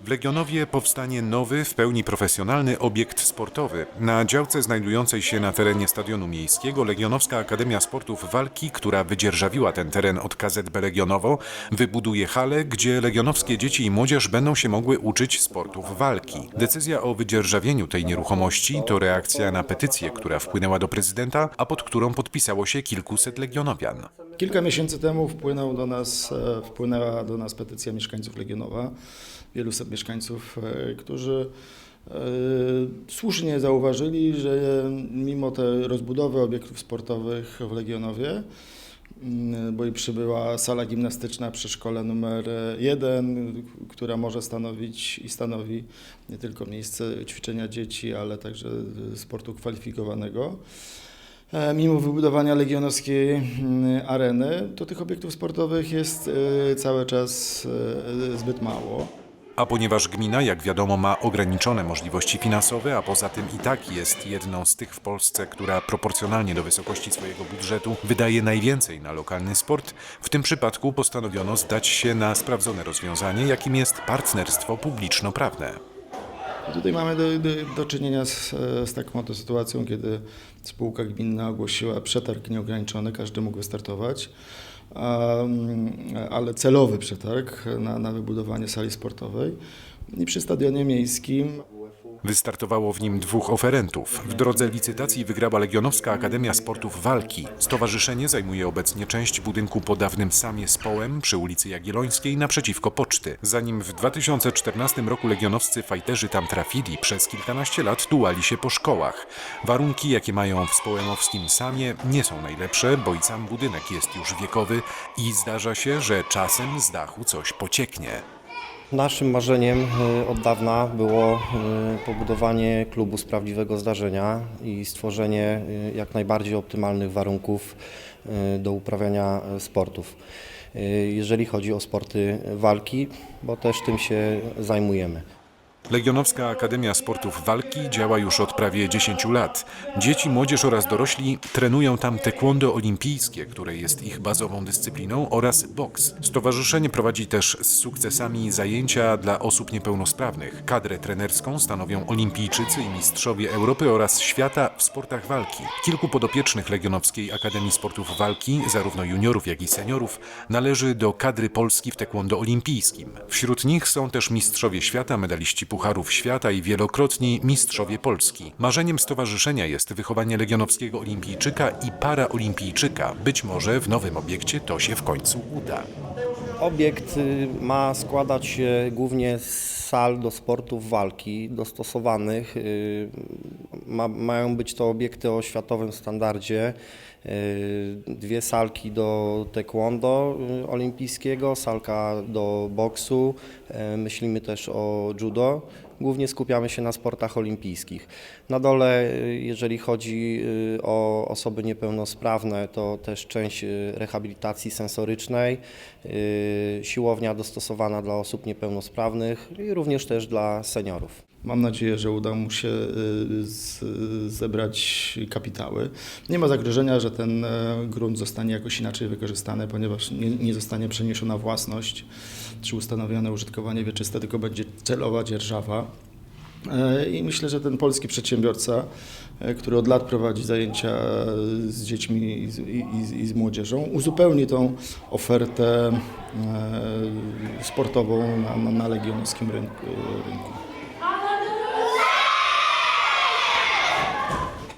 W Legionowie powstanie nowy, w pełni profesjonalny obiekt sportowy. Na działce znajdującej się na terenie Stadionu Miejskiego Legionowska Akademia Sportów Walki, która wydzierżawiła ten teren od KZB Legionowo, wybuduje halę, gdzie legionowskie dzieci i młodzież będą się mogły uczyć sportów walki. Decyzja o wydzierżawieniu tej nieruchomości to reakcja na petycję, która wpłynęła do prezydenta, a pod którą podpisało się kilkuset legionowian. Kilka miesięcy temu wpłynął do nas, e, wpłynęła do nas petycja mieszkańców Legionowa, wielu set mieszkańców, e, którzy e, słusznie zauważyli, że mimo tej rozbudowy obiektów sportowych w Legionowie, mm, bo i przybyła sala gimnastyczna przy szkole numer jeden, która może stanowić i stanowi nie tylko miejsce ćwiczenia dzieci, ale także sportu kwalifikowanego. E, Mimo wybudowania legionowskiej mm, areny, to tych obiektów sportowych jest e, cały czas e, zbyt mało. A ponieważ gmina, jak wiadomo, ma ograniczone możliwości finansowe, a poza tym i tak jest jedną z tych w Polsce, która proporcjonalnie do wysokości swojego budżetu wydaje najwięcej na lokalny sport, w tym przypadku postanowiono zdać się na sprawdzone rozwiązanie, jakim jest partnerstwo publiczno-prawne. Tutaj mamy do, do, do czynienia z, z taką oto sytuacją, kiedy spółka gminna ogłosiła przetarg nieograniczony, każdy mógł wystartować, ale celowy przetarg na, na wybudowanie sali sportowej. I przy stadionie miejskim Wystartowało w nim dwóch oferentów. W drodze licytacji wygrała Legionowska Akademia Sportów Walki. Stowarzyszenie zajmuje obecnie część budynku po dawnym Samie z Połem przy ulicy Jagiellońskiej naprzeciwko poczty. Zanim w 2014 roku legionowscy fajterzy tam trafili, przez kilkanaście lat tułali się po szkołach. Warunki, jakie mają w społemowskim Samie, nie są najlepsze, bo i sam budynek jest już wiekowy i zdarza się, że czasem z dachu coś pocieknie. Naszym marzeniem y, od dawna było y, pobudowanie klubu z prawdziwego zdarzenia i stworzenie y, jak najbardziej optymalnych warunków do uprawiania sportów. Jeżeli chodzi o sporty walki, bo też tym się zajmujemy. Legionowska Akademia Sportów Walki działa już od prawie 10 lat. Dzieci, młodzież oraz dorośli trenują tam taekwondo olimpijskie, które jest ich bazową dyscypliną, oraz boks. Stowarzyszenie prowadzi też z sukcesami zajęcia dla osób niepełnosprawnych. Kadrę trenerską stanowią olimpijczycy i mistrzowie Europy oraz świata w sportach walki. Kilku podopiecznych Legionowskiej Akademii Sportów Walki, zarówno juniorów, jak i seniorów, należy do kadry Polski w taekwondo olimpijskim. Wśród nich są też mistrzowie świata, medaliści Pucharów Świata i wielokrotni mistrzowie Polski. Marzeniem stowarzyszenia jest wychowanie legionowskiego olimpijczyka i paraolimpijczyka. Być może w nowym obiekcie to się w końcu uda. Obiekt y, ma składać się głównie z sal do sportów walki dostosowanych. Ma, mają być to obiekty o światowym standardzie. y, Dwie salki do taekwondo olimpijskiego, salka do boksu. y, Myślimy też o judo. Głównie skupiamy się na sportach olimpijskich. Na dole, y, jeżeli chodzi y, o osoby niepełnosprawne, to też część y, rehabilitacji sensorycznej, siłownia dostosowana dla osób niepełnosprawnych i również też dla seniorów. Mam nadzieję, że uda mu się zebrać kapitały. Nie ma zagrożenia, że ten e, grunt zostanie jakoś inaczej wykorzystany, ponieważ nie, nie zostanie przeniesiona własność czy ustanowione użytkowanie wieczyste, tylko będzie celowa dzierżawa. E, I myślę, że ten polski przedsiębiorca, e, który od lat prowadzi zajęcia z dziećmi i z, i, i- z młodzieżą, uzupełni tą ofertę e, sportową na, na, na legionowskim rynku.